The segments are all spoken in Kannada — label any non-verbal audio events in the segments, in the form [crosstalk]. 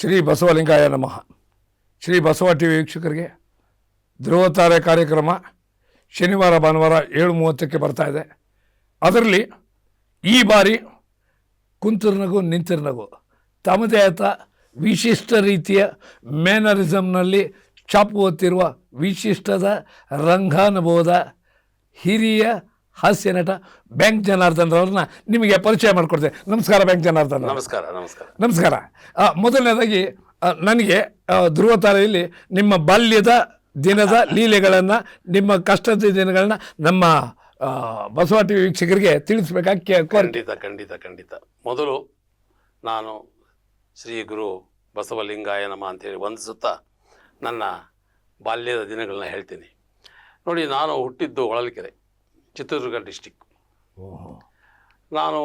ಶ್ರೀ ಬಸವಲಿಂಗಾಯ ನಮಃ. ಶ್ರೀ ಬಸವ ಟಿ ವಿ ವೀಕ್ಷಕರಿಗೆ ಧ್ರುವತಾರೆ ಕಾರ್ಯಕ್ರಮ ಶನಿವಾರ ಭಾನುವಾರ ಏಳು ಮೂವತ್ತಕ್ಕೆ ಬರ್ತಾ ಇದೆ. ಅದರಲ್ಲಿ ಈ ಬಾರಿ ಕುಂತಿರ್ನಗು ನಿಂತಿರ್ನಗು. ತಮ್ಮದೇ ಆದ ವಿಶಿಷ್ಟ ರೀತಿಯ ಮೇನರಿಸಮ್ನಲ್ಲಿ ಚಾಪು ಹೊತ್ತಿರುವ ವಿಶಿಷ್ಟದ ರಂಗಾನುಭವದ ಹಿರಿಯ ಹಾಸ್ಯ ನಟ ಬ್ಯಾಂಕ್ ಜನಾರ್ದನ್ ಅವ್ರನ್ನ ನಿಮಗೆ ಪರಿಚಯ ಮಾಡಿಕೊಡ್ತೇನೆ. ನಮಸ್ಕಾರ ಬ್ಯಾಂಕ್ ಜನಾರ್ದನ್ ನಮಸ್ಕಾರ ನಮಸ್ಕಾರ. ನಮಸ್ಕಾರ. ಮೊದಲನೇದಾಗಿ ನನಗೆ ಧ್ರುವ ತಾರೆಯಲ್ಲಿ ನಿಮ್ಮ ಬಾಲ್ಯದ ದಿನದ ಲೀಲೆಗಳನ್ನು ನಿಮ್ಮ ಕಷ್ಟದ ದಿನಗಳನ್ನ ನಮ್ಮ ಬಸವ ಟಿ ವೀಕ್ಷಕರಿಗೆ ತಿಳಿಸ್ಬೇಕಾಗಿ ಖಂಡಿತ ಖಂಡಿತ ಖಂಡಿತ. ಮೊದಲು ನಾನು ಶ್ರೀ ಗುರು ಬಸವಲಿಂಗಾಯ ನಮ ಅಂತೇಳಿ ವಂದಿಸುತ್ತಾ ನನ್ನ ಬಾಲ್ಯದ ದಿನಗಳನ್ನ ಹೇಳ್ತೀನಿ. ನೋಡಿ ನಾನು ಹುಟ್ಟಿದ್ದು ಹೊಳಲ್ಕೆರೆ. ಚಿತ್ರದುರ್ಗ ಡಿಸ್ಟಿಕ್ ನಾನು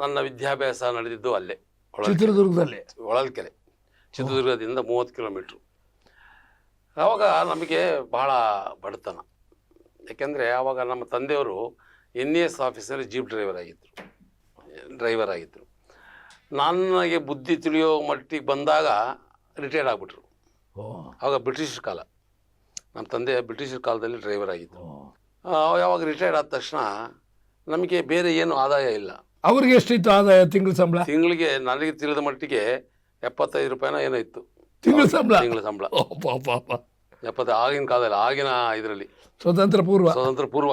ನನ್ನ ವಿದ್ಯಾಭ್ಯಾಸ ನಡೆದಿದ್ದು ಅಲ್ಲೇ ಚಿತ್ರದುರ್ಗದಲ್ಲಿ? ಹೊಳಲ್ಕೆರೆ. ಚಿತ್ರದುರ್ಗದಿಂದ ಮೂವತ್ತು ಕಿಲೋಮೀಟ್ರು. ಆವಾಗ ನಮಗೆ ಬಹಳ ಬಡತನ. ಯಾಕೆಂದರೆ ಆವಾಗ ನಮ್ಮ ತಂದೆಯವರು ಎನ್ ಇ ಎಸ್ ಆಫೀಸಲ್ಲಿ ಜೀಪ್ ಡ್ರೈವರ್ ಆಗಿದ್ದರು ಡ್ರೈವರ್ ಆಗಿದ್ದರು ನನಗೆ ಬುದ್ಧಿ ತಿಳಿಯೋ ಮಟ್ಟಿಗೆ ಬಂದಾಗ ರಿಟೈರ್ಡ್ ಆಗಿಬಿಟ್ರು. ಆವಾಗ ಬ್ರಿಟಿಷರ್ ಕಾಲ. ನಮ್ಮ ತಂದೆ ಬ್ರಿಟಿಷರ್ ಕಾಲದಲ್ಲಿ ಡ್ರೈವರ್ ಆಗಿದ್ದರು ಯಾವಾಗ ರಿಟೈರ್ಡ್ ಆದ ತಕ್ಷಣ ನಮಗೆ ಬೇರೆ ಏನು ಆದಾಯ ಇಲ್ಲ. ಅವ್ರಿಗೆ ಎಷ್ಟಿತ್ತು ಆದಾಯ ತಿಂಗಳ ಸಂಬಳ? ತಿಂಗಳಿಗೆ ನನಗೆ ತಿಳಿದ ಮಟ್ಟಿಗೆ ಎಪ್ಪತ್ತೈದು ರೂಪಾಯಿನ ಏನೋ ಇತ್ತು. ತಿಂಗಳ ಸಂಬಳ? ತಿಂಗಳ ಸಂಬಳ. ಎಪ್ಪತ್ತ ಪಾಪ, ಪಾಪ. ಆಗಿನ ಕಾಲದಲ್ಲಿ ಆಗಿನ ಇದರಲ್ಲಿ. ಸ್ವತಂತ್ರ ಪೂರ್ವ? ಸ್ವತಂತ್ರ ಪೂರ್ವ.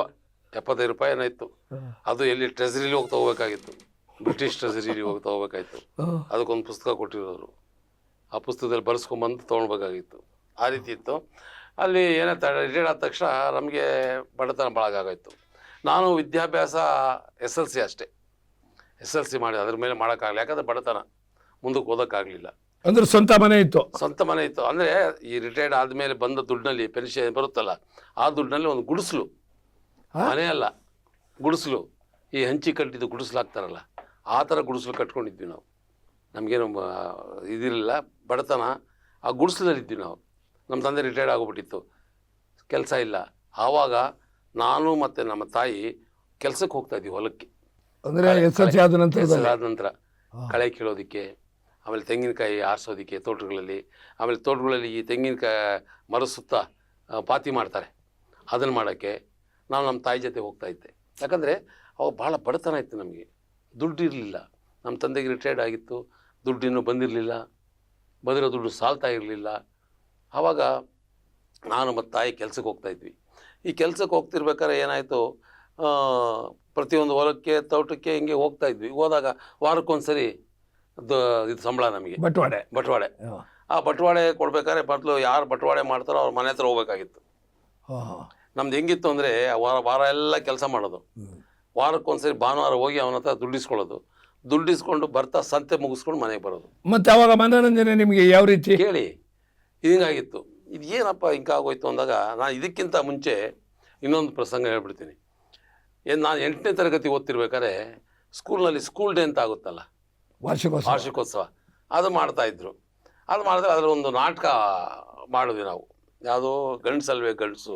ಎಪ್ಪತ್ತೈದು ರೂಪಾಯಿ ಏನೋ ಇತ್ತು. ಅದು ಎಲ್ಲಿ ಟ್ರೆಸರಿಲಿ ಹೋಗಿ ತಗೋಬೇಕಾಗಿತ್ತು ಬ್ರಿಟಿಷ್ ಟ್ರೆಸರಿಲಿ ಹೋಗಿ ತಗೋಬೇಕಾಗಿತ್ತು. ಅದಕ್ಕೊಂದು ಪುಸ್ತಕ ಕೊಟ್ಟಿರೋರು. ಆ ಪುಸ್ತಕದಲ್ಲಿ ಬರ್ಸ್ಕೊಂಬಂದು ತೊಗೊಳ್ಬೇಕಾಗಿತ್ತು. ಆ ರೀತಿ ಇತ್ತು. ಅಲ್ಲಿ ಏನೇ ರಿಟೈರ್ಡ್ ಆದ ತಕ್ಷಣ ನಮಗೆ ಬಡತನ ಬಳಗಾಗೋಯ್ತು ನಾನು ವಿದ್ಯಾಭ್ಯಾಸ ಎಸ್ ಎಲ್ ಸಿ ಅಷ್ಟೇ. ಎಸ್ ಎಲ್ ಸಿ ಮಾಡಿ ಅದ್ರ ಮೇಲೆ ಮಾಡೋಕ್ಕಾಗಲ್ಲ ಯಾಕಂದರೆ ಬಡತನ ಮುಂದಕ್ಕೆ ಓದೋಕ್ಕಾಗಲಿಲ್ಲ ಅಂದ್ರೆ ಸ್ವಂತ ಮನೆ ಇತ್ತು. ಸ್ವಂತ ಮನೆ ಇತ್ತು. ಅಂದರೆ ಈ ರಿಟೈರ್ಡ್ ಆದಮೇಲೆ ಬಂದ ದುಡ್ಡಿನಲ್ಲಿ ಪೆನ್ಷನ್ ಬರುತ್ತಲ್ಲ ಆ ದುಡ್ಡಿನಲ್ಲಿ ಒಂದು ಗುಡಿಸ್ಲು? ಮನೆ ಅಲ್ಲ ಗುಡಿಸ್ಲು. ಈ ಹಂಚಿ ಕಟ್ಟಿದ್ದು ಗುಡಿಸಲು ಹಾಕ್ತಾರಲ್ಲ ಆ ಥರ ಗುಡಿಸ್ಲು ಕಟ್ಕೊಂಡಿದ್ವಿ ನಾವು. ನಮಗೇನು ಇದಿರಲಿಲ್ಲ. ಬಡತನ ಆ ಗುಡಿಸಲಲ್ಲಿದ್ವಿ ನಾವು. ನಮ್ಮ ತಂದೆ ರಿಟೈರ್ಡ್ ಆಗಿಬಿಟ್ಟಿತ್ತು. ಕೆಲಸ ಇಲ್ಲ. ಆವಾಗ ನಾನು ಮತ್ತು ನಮ್ಮ ತಾಯಿ ಕೆಲಸಕ್ಕೆ ಹೋಗ್ತಾ ಇದ್ವಿ ಹೊಲಕ್ಕೆ. ಅಂದ್ರೆ ಆದ ನಂತರ ಆದ ನಂತರ. ಕಳೆ ಕೀಳೋದಕ್ಕೆ ಆಮೇಲೆ ತೆಂಗಿನಕಾಯಿ ಆರಿಸೋದಕ್ಕೆ ತೋಟಗಳಲ್ಲಿ ಆಮೇಲೆ ತೋಟಗಳಲ್ಲಿ ಈ ತೆಂಗಿನಕಾಯಿ ಮರ ಸುತ್ತ ಪಾತಿ ಮಾಡ್ತಾರೆ. ಅದನ್ನು ಮಾಡೋಕ್ಕೆ ನಾನು ನಮ್ಮ ತಾಯಿ ಜೊತೆ ಹೋಗ್ತಾ ಇದ್ದೆ. ಯಾಕಂದರೆ ಅವಾಗ ಭಾಳ ಬಡತನ ಇತ್ತು ನಮಗೆ. ದುಡ್ಡು ಇರಲಿಲ್ಲ. ನಮ್ಮ ತಂದೆಗೆ ರಿಟೈರ್ಡ್ ಆಗಿತ್ತು. ದುಡ್ಡಿನ್ನೂ ಬಂದಿರಲಿಲ್ಲ. ಬಂದಿರೋ ದುಡ್ಡು ಸಾಲ್ತಾ ಇರಲಿಲ್ಲ. ಆವಾಗ ನಾನು ಮತ್ತು ತಾಯಿ ಕೆಲಸಕ್ಕೆ ಹೋಗ್ತಾ ಇದ್ವಿ. ಈ ಕೆಲಸಕ್ಕೆ ಹೋಗ್ತಿರ್ಬೇಕಾದ್ರೆ ಏನಾಯಿತು ಪ್ರತಿಯೊಂದು ಹೊಲಕ್ಕೆ ತೋಟಕ್ಕೆ ಹಿಂಗೆ ಹೋಗ್ತಾ ಇದ್ವಿ. ಹೋದಾಗ ವಾರಕ್ಕೊಂದ್ಸರಿ ದ ಇದು ಸಂಬಳ ನಮಗೆ. ಬಟ್ವಾಡೆ. ಬಟವಾಡೆ. ಆ ಬಟವಾಡೆ ಕೊಡ್ಬೇಕಾದ್ರೆ ಮೊದಲು ಯಾರು ಬಟವಾಡೆ ಮಾಡ್ತಾರೋ ಅವ್ರ ಮನೆ ಹತ್ರ ಹೋಗ್ಬೇಕಾಗಿತ್ತು. ನಮ್ದು ಹೆಂಗಿತ್ತು ಅಂದರೆ ವಾರ ವಾರ ಎಲ್ಲ ಕೆಲಸ ಮಾಡೋದು. ವಾರಕ್ಕೊಂದ್ಸರಿ ಭಾನುವಾರ ಹೋಗಿ ಅವನ ಹತ್ರ ದುಡ್ಡಿಸ್ಕೊಳ್ಳೋದು ದುಡ್ಡಿಸ್ಕೊಂಡು ಬರ್ತಾ ಸಂತೆ ಮುಗಿಸ್ಕೊಂಡು ಮನೆಗೆ ಬರೋದು. ಮತ್ತೆ ಅವಾಗ ಮನೋರಂಜನೆ ನಿಮಗೆ ಯಾವ ರೀತಿ? ಕೇಳಿ. ಇದು ಹಿಂಗಾಗಿತ್ತು. ಇದು ಏನಪ್ಪ ಹಿಂಗಾಗೋಯ್ತು ಅಂದಾಗ ನಾನು ಇದಕ್ಕಿಂತ ಮುಂಚೆ ಇನ್ನೊಂದು ಪ್ರಸಂಗ ಹೇಳ್ಬಿಡ್ತೀನಿ. ಏನು ನಾನು ಎಂಟನೇ ತರಗತಿ ಓದ್ತಿರ್ಬೇಕಾದ್ರೆ ಸ್ಕೂಲ್ನಲ್ಲಿ ಸ್ಕೂಲ್ ಡೇ ಅಂತ ಆಗುತ್ತಲ್ಲ? ವಾರ್ಷಿಕೋತ್ಸವ. ವಾರ್ಷಿಕೋತ್ಸವ. ಅದು ಮಾಡ್ತಾಯಿದ್ರು ಅದು ಮಾಡಿದ್ರೆ ಅದರ ಒಂದು ನಾಟಕ ಮಾಡಿದ್ವಿ ನಾವು. ಯಾವುದೋ ಗಂಡಸಲ್ವೇ ಗಂಡಸು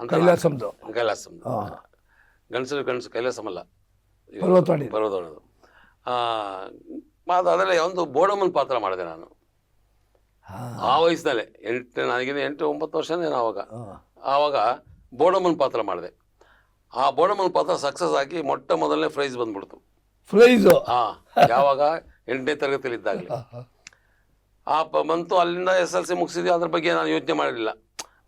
ಅಂತ ಕೈಲಾಸಮ್ದು ಕೈಲಾಸಮ್ದು. ಗಂಡಸಲ್ವೇ ಗಂಡಸು ಕೈಲಾಸಮಲ್ಲ ಬರೋದು ಬರೋದು ಅದು ಅದರಲ್ಲಿ ಒಂದು ಬೋಡಮ್ಮನ ಪಾತ್ರ ಮಾಡಿದೆ ನಾನು. ಆ ವಯಸ್ಸಿನಲ್ಲೇ. ಎಂಟು ನನಗಿನ ಎಂಟು ಒಂಬತ್ತು ವರ್ಷನೇ ಆವಾಗ ಹಾ. ಆವಾಗ ಬೋಡಮ್ಮನ ಪಾತ್ರ ಮಾಡಿದೆ. ಆ ಬೋಡಮ್ಮನ ಪಾತ್ರ ಸಕ್ಸಸ್ ಆಗಿ ಮೊಟ್ಟ ಮೊದಲನೇ ಪ್ರೈಸ್ ಬಂದ್ಬಿಡ್ತು. ಪ್ರೈಸು ಹಾಂ. ಯಾವಾಗ? ಎಂಟನೇ ತರಗತಿಯಲ್ಲಿ ಇದ್ದಾಗ ಆ ಪ ಬಂತು ಅಲ್ಲಿಂದ ಎಸ್ ಎಲ್ ಸಿ ಮುಗಿಸಿದ್ವಿ. ಅದ್ರ ಬಗ್ಗೆ ನಾನು ಯೋಚನೆ ಮಾಡಲಿಲ್ಲ.